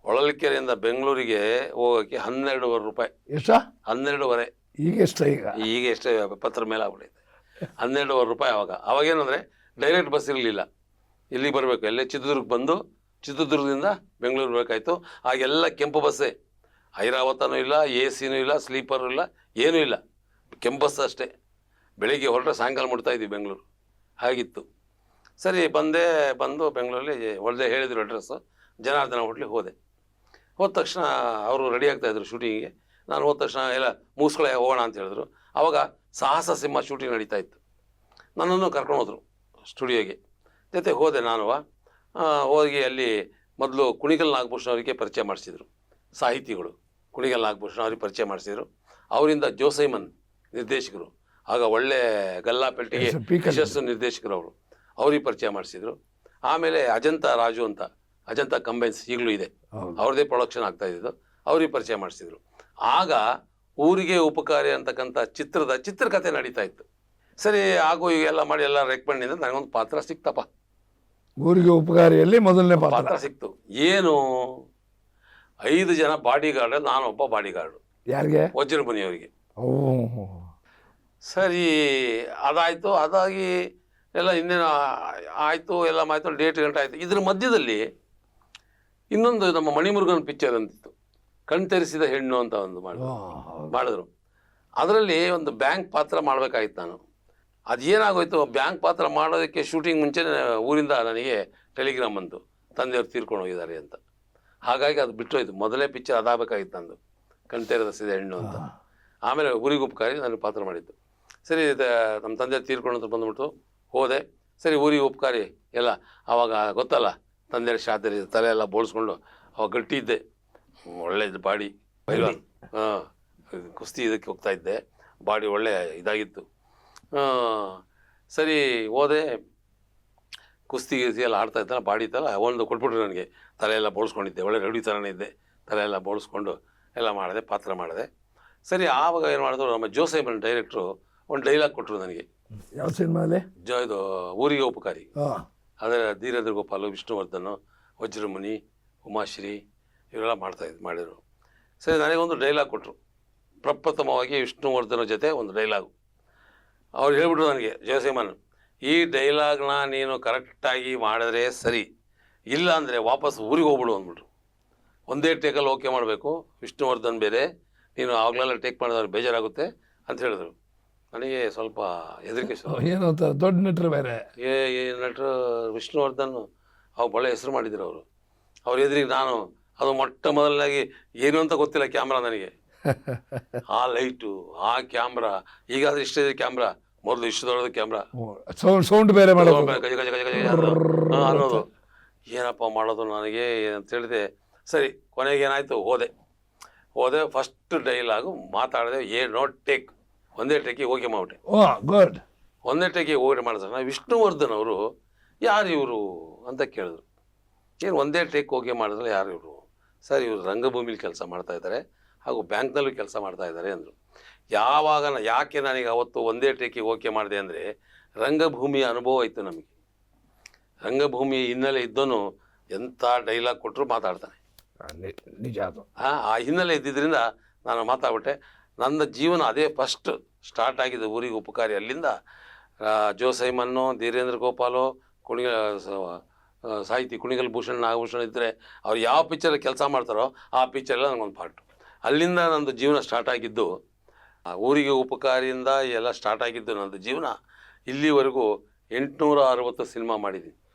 ಹೊಳಲ್ಕೆರೆಯಿಂದ ಬೆಂಗಳೂರಿಗೆ ಹೋಗೋಕ್ಕೆ ಹನ್ನೆರಡುವರೆ ರೂಪಾಯಿ. ಎಷ್ಟ? ಹನ್ನೆರಡುವರೆ. ಈಗ ಎಷ್ಟು ಈಗ? ಈಗ ಎಷ್ಟೇ ಪತ್ರ ಮೇಲೆ ಆಗ್ಬಿಟ್ಟಿದೆ ಹನ್ನೆರಡುವರೆ ರೂಪಾಯಿ ಅವಾಗ. ಅವಾಗೇನಂದರೆ ಡೈರೆಕ್ಟ್ ಬಸ್ ಇರಲಿಲ್ಲ. ಇಲ್ಲಿಗೆ ಬರಬೇಕು? ಎಲ್ಲೇ ಚಿತ್ರದುರ್ಗ ಬಂದು ಚಿತ್ರದುರ್ಗದಿಂದ ಬೆಂಗಳೂರು ಬರಬೇಕಾಯ್ತು. ಆಗೆಲ್ಲ ಕೆಂಪು ಬಸ್ಸೇ. ಐರಾವತನೂ ಇಲ್ಲ ಎ ಸಿನೂ ಇಲ್ಲ, ಸ್ಲೀಪರೂ ಇಲ್ಲ, ಏನೂ ಇಲ್ಲ. ಕೆಂಪು ಬಸ್ ಅಷ್ಟೇ. ಬೆಳಿಗ್ಗೆ ಹೊರಟ್ರೆ ಸಾಯಂಕಾಲ ಮುಟ್ತಾ ಇದ್ವಿ ಬೆಂಗಳೂರು. ಹಾಗಿತ್ತು. ಸರಿ, ಬಂದೆ ಬಂದು ಬೆಂಗಳೂರಲ್ಲಿ ಒಳ್ಳೆ ಹೇಳಿದ್ರು ಅಡ್ರೆಸ್ಸು. ಜನಾರ್ದನ ಹೋಟ್ಲಿಗೆ ಹೋದೆ. ಹೋದ ತಕ್ಷಣ ಅವರು ರೆಡಿ ಆಗ್ತಾಯಿದ್ರು ಶೂಟಿಂಗಿಗೆ. ನಾನು ಹೋದ ತಕ್ಷಣ ಎಲ್ಲ ಮೂಸ್ಕಳೆ ಹೋಗೋಣ ಅಂತ ಹೇಳಿದ್ರು. ಆವಾಗ ಸಾಹಸ ಸಿಂಹ ಶೂಟಿಂಗ್ ನಡೀತಾ ಇತ್ತು. ನನ್ನನ್ನು ಕರ್ಕೊಂಡು ಹೋದರು ಸ್ಟುಡಿಯೋಗೆ. ಜೊತೆ ಹೋದೆ ನಾನು ಹೋಗಿ ಅಲ್ಲಿ ಮೊದಲು ಕುಣಿಗಲ್ ನಾಗಭೂಷಣ ಅವರಿಗೆ ಪರಿಚಯ ಮಾಡಿಸಿದರು. ಸಾಹಿತಿಗಳು ಕುಣಿಗಲ್ ನಾಗಭೂಷಣ ಅವ್ರಿಗೆ ಪರಿಚಯ ಮಾಡಿಸಿದರು. ಅವರಿಂದ ಜೋಸೈಮನ್ ನಿರ್ದೇಶಕರು ಆಗ ಒಳ್ಳೆ ಗಲ್ಲಾಪೆಟ್ಟಿಗೆ. ಯಶಸ್ಸು ನಿರ್ದೇಶಕರು ಅವರು. ಅವ್ರಿಗೆ ಪರಿಚಯ ಮಾಡಿಸಿದರು. ಆಮೇಲೆ ಅಜಂತ ರಾಜು ಅಂತ ಅಜಂತ ಕಂಬೈನ್ಸ್ ಈಗಲೂ ಇದೆ. ಅವ್ರದೇ ಅವ್ರದ್ದೇ ಪ್ರೊಡಕ್ಷನ್ ಆಗ್ತಾ ಇದ್ದು ಅವ್ರಿಗೆ ಪರಿಚಯ ಮಾಡಿಸಿದರು. ಆಗ ಊರಿಗೆ ಉಪಕಾರಿ ಅಂತಕ್ಕಂಥ ಚಿತ್ರದ ಚಿತ್ರಕಥೆ ನಡೀತಾ ಇತ್ತು. ಸರಿ ಹಾಗೂ ಈಗ ಎಲ್ಲ ಮಾಡಿ ಎಲ್ಲ ರೆಕಮೆಂಡಿಂದ ನನಗೊಂದು ಪಾತ್ರ ಸಿಕ್ತಪ್ಪ. ಊರಿಗೆ ಉಪಕಾರಿಯಲ್ಲಿ ಮೊದಲನೇ ಪಾತ್ರ. ಸಿಕ್ತು. ಏನು? ಐದು ಜನ ಬಾಡಿ ಗಾರ್ಡ್ ನಾನೊಬ್ಬ ಬಾಡಿ ಗಾರ್ಡು ಯಾರಿಗೆ? ವಜ್ರಮುನಿಯವರಿಗೆ. ಓ ಸರಿ ಅದಾಯಿತು. ಅದಾಗಿ ಎಲ್ಲ ಇನ್ನೇನು ಆಯಿತು ಎಲ್ಲ ಆಯಿತು ಡೇಟ್ ಗಂಟೆ ಆಯಿತು. ಇದ್ರ ಮಧ್ಯದಲ್ಲಿ ಇನ್ನೊಂದು ನಮ್ಮ ಮಣಿಮುರುಗನ್ ಪಿಕ್ಚರ್ ಅಂತಿತ್ತು. ಕಣ್ತರಿಸಿದ ಹೆಣ್ಣು ಅಂತ ಒಂದು ಮಾಡಿದ್ರು ಮಾಡಿದ್ರು. ಅದರಲ್ಲಿ ಒಂದು ಬ್ಯಾಂಕ್ ಪಾತ್ರ ಮಾಡಬೇಕಾಗಿತ್ತು ನಾನು. ಅದೇನಾಗೋಯ್ತು? ಬ್ಯಾಂಕ್ ಪಾತ್ರ ಮಾಡೋದಕ್ಕೆ ಶೂಟಿಂಗ್ ಮುಂಚೆ ಊರಿಂದ ನನಗೆ ಟೆಲಿಗ್ರಾಮ್ ಬಂತು. ತಂದೆಯವರು ತೀರ್ಕೊಂಡು ಹೋಗಿದ್ದಾರೆ ಅಂತ. ಹಾಗಾಗಿ ಅದು ಬಿಟ್ಟೋಯ್ತು. ಮೊದಲೇ ಪಿಕ್ಚರ್ ಅದಾಗಬೇಕಾಗಿತ್ತು ನಂದು. ಕಣ್ತೇರದ ಸಿದೆ ಹೆಣ್ಣು ಅಂತ. ಆಮೇಲೆ ಊರಿಗೆ ಉಪಕಾರಿ ನಾನು ಪಾತ್ರ ಮಾಡಿದ್ದು. ಸರಿ ಇದು ನಮ್ಮ ತಂದೆ ತೀರ್ಕೊಂಡು ಅಂತ ಬಂದ್ಬಿಟ್ಟು ಹೋದೆ. ಸರಿ ಊರಿಗೆ ಉಪಕಾರಿ. ಎಲ್ಲ ಆವಾಗ ಗೊತ್ತಲ್ಲ ತಂದೆ ಶಾತರಿ ತಲೆ ಎಲ್ಲ ಬೋಳ್ಸ್ಕೊಂಡು ಅವಾಗ ಗಟ್ಟಿ ಇದ್ದೆ ಒಳ್ಳೆಯದು ಬಾಡಿ. ಹಾಂ ಕುಸ್ತಿ ಇದಕ್ಕೆ ಹೋಗ್ತಾ ಇದ್ದೆ. ಬಾಡಿ ಒಳ್ಳೆ ಇದಾಗಿತ್ತು. ಸರಿ ಹೋದೆ. ಕುಸ್ತಿ ಗಿಸ್ತಿ ಎಲ್ಲ ಆಡ್ತಾ ಇದ್ದಲ್ಲ ಬಾಡಿ ಇತ್ತಲ್ಲ ಒಂದು ಕೊಟ್ಬಿಟ್ರು ನನಗೆ. ತಲೆ ಎಲ್ಲ ಬೋಳ್ಸ್ಕೊಂಡಿದ್ದೆ ಒಳ್ಳೆ ರೆಡಿ ಥರನೇ ಇದ್ದೆ. ತಲೆ ಎಲ್ಲ ಬೋಳ್ಸ್ಕೊಂಡು ಎಲ್ಲ ಮಾಡಿದೆ ಪಾತ್ರ ಮಾಡಿದೆ. ಸರಿ ಆವಾಗ ಏನು ಮಾಡಿದ್ರು ನಮ್ಮ ಜೋಸೈಮನ್ ಡೈರೆಕ್ಟ್ರು ಒಂದು ಡೈಲಾಗ್ ಕೊಟ್ಟರು ನನಗೆ. ಯಾವ ಸಿನಿಮಾದಲ್ಲಿ ಜೋ ಇದು ಊರಿಗೆ ಉಪಕಾರಿ. ಅದರ ಧೀರೇಂದ್ರ ಗೋಪಾಲು ವಿಷ್ಣುವರ್ಧನ್ ವಜ್ರಮುನಿ ಉಮಾಶ್ರೀ ಇವರೆಲ್ಲ ಮಾಡ್ತಾ ಇದ್ದು ಮಾಡಿದರು. ಸರಿ ನನಗೊಂದು ಡೈಲಾಗ್ ಕೊಟ್ಟರು ಪ್ರಪ್ರಥಮವಾಗಿ ವಿಷ್ಣುವರ್ಧನ ಜೊತೆ ಒಂದು ಡೈಲಾಗು ಅವ್ರು ಹೇಳ್ಬಿಟ್ರು ನನಗೆ ಜಯಸಿಂಹನ್ ಈ ಡೈಲಾಗ್ನ ನೀನು ಕರೆಕ್ಟಾಗಿ ಮಾಡಿದ್ರೆ ಸರಿ ಇಲ್ಲ ಅಂದರೆ ವಾಪಸ್ ಊರಿಗೆ ಹೋಗ್ಬಿಡು ಅಂದ್ಬಿಟ್ರು. ಒಂದೇ ಟೇಕಲ್ಲಿ ಓಕೆ ಮಾಡಬೇಕು ವಿಷ್ಣುವರ್ಧನ್ ಬೇರೆ ನೀನು ಆವಾಗಲೆಲ್ಲ ಟೇಕ್ ಮಾಡಿದವ್ರು ಬೇಜಾರಾಗುತ್ತೆ ಅಂತ ಹೇಳಿದ್ರು. ನನಗೆ ಸ್ವಲ್ಪ ಹೆದರಿಕೆ ಏನು ಅಂತ ದೊಡ್ಡ ನಟರು ಬೇರೆ. ಏ ಈ ನಟರು ವಿಷ್ಣುವರ್ಧನ್ ಅವ್ರು ಒಳ್ಳೆ ಹೆಸರು ಮಾಡಿದ್ರು ಅವರು. ಅವ್ರ ಎದುರಿಗೆ ನಾನು ಅದು ಮೊಟ್ಟ ಮೊದಲನಾಗಿ ಏನು ಅಂತ ಗೊತ್ತಿಲ್ಲ ಕ್ಯಾಮ್ರಾ ನನಗೆ. [laughs] ಆ ಲೈಟು ಆ ಕ್ಯಾಮ್ರಾ ಈಗಾದರೆ ಇಷ್ಟೇ ಇದೆ ಕ್ಯಾಮ್ರಾ ಮೊದಲು ಇಷ್ಟು ದೊಡ್ಡದು ಕ್ಯಾಮ್ರಾ ಸೌಂಡ್ ಸೌಂಡ್ ಬೇರೆ ಮಾಡೋದು. ಗಜ ಗಜ ಗಜ ಗಜ ಅನ್ನೋ- ಹಾ, ಅನ್ನೋದು. ಏನಪ್ಪ ಮಾಡೋದು ನನಗೆ ಅಂತ ಹೇಳಿದೆ ಸರಿ ಕೊನೆಗೆ ಏನಾಯ್ತು? ಹೋದೆ. ಹೋದೆ ಫಸ್ಟ್ ಡೈಲಾಗು ಮಾತಾಡಿದೆ ಏ ನೋಟ್ ಟೇಕ್ ಒಂದೇ ಟೇಕಿಗೆ ಹೋಗಿ ಮಾಡ್ಬಿಟ್ಟೆ. ಓ ಗುಡ್ ಒಂದೇ ಟೇಕಿಗೆ ಹೋಗಿ ಮಾಡಿದ್ರೆ ವಿಷ್ಣುವರ್ಧನ್ ಅವರು ಯಾರು ಇವರು ಅಂತ ಕೇಳಿದ್ರು. ಏನು ಒಂದೇ ಟೇಕ್ ಹೋಗಿ ಮಾಡಿದ್ರೆ ಯಾರು ಇವರು? ಸರ್ ಇವರು ರಂಗಭೂಮಿಲಿ ಕೆಲಸ ಮಾಡ್ತಾ ಇದ್ದಾರೆ ಹಾಗೂ ಬ್ಯಾಂಕ್ನಲ್ಲೂ ಕೆಲಸ ಮಾಡ್ತಾ ಇದ್ದಾರೆ ಅಂದರು. ಯಾವಾಗ ಯಾಕೆ ನನಗೆ ಅವತ್ತು ಒಂದೇ ಟೇಕಿಗೆ ಓಕೆ ಮಾಡಿದೆ ಅಂದರೆ ರಂಗಭೂಮಿಯ ಅನುಭವ ಇತ್ತು ನಮಗೆ. ರಂಗಭೂಮಿ ಹಿನ್ನೆಲೆ ಇದ್ದನು ಎಂಥ ಡೈಲಾಗ್ ಕೊಟ್ಟರು ಮಾತಾಡ್ತಾನೆ. ನಿಜ ಅದು. ಆ ಆ ಹಿನ್ನೆಲೆ ಇದ್ದಿದ್ದರಿಂದ ನಾನು ಮಾತಾಡ್ಬಿಟ್ಟೆ. ನನ್ನ ಜೀವನ ಅದೇ ಫಸ್ಟ್ ಸ್ಟಾರ್ಟ್ ಆಗಿದೆ ಊರಿಗೆ ಉಪಕಾರಿ. ಅಲ್ಲಿಂದ ಜೋಸೈಮನ್ನು ಜೋ ಸೈಮನ್ನು ಧೀರೇಂದ್ರ ಗೋಪಾಲು ಕುಣಿಗ ಸಾಹಿತಿ ಕುಣಿಗಲ್ ಭೂಷಣ್ ನಾಗಭೂಷಣ್ ಇದ್ದರೆ ಅವ್ರು ಯಾವ ಪಿಕ್ಚರ್ ಕೆಲಸ ಮಾಡ್ತಾರೋ ಆ ಪಿಕ್ಚರೆಲ್ಲ ನನಗೊಂದು ಪಾರ್ಟು ಅಲ್ಲಿಂದ ನಂದು ಜೀವನ ಸ್ಟಾರ್ಟ್ ಆಗಿದ್ದು ಊರಿಗೆ ಉಪಕಾರಿಯಿಂದ ಎಲ್ಲ ಸ್ಟಾರ್ಟ್ ಆಗಿದ್ದು ನನ್ನದು ಜೀವನ. ಇಲ್ಲಿವರೆಗೂ ಎಂಟುನೂರ ಅರವತ್ತು ಸಿನಿಮಾ ಮಾಡಿದ್ದೀನಿ.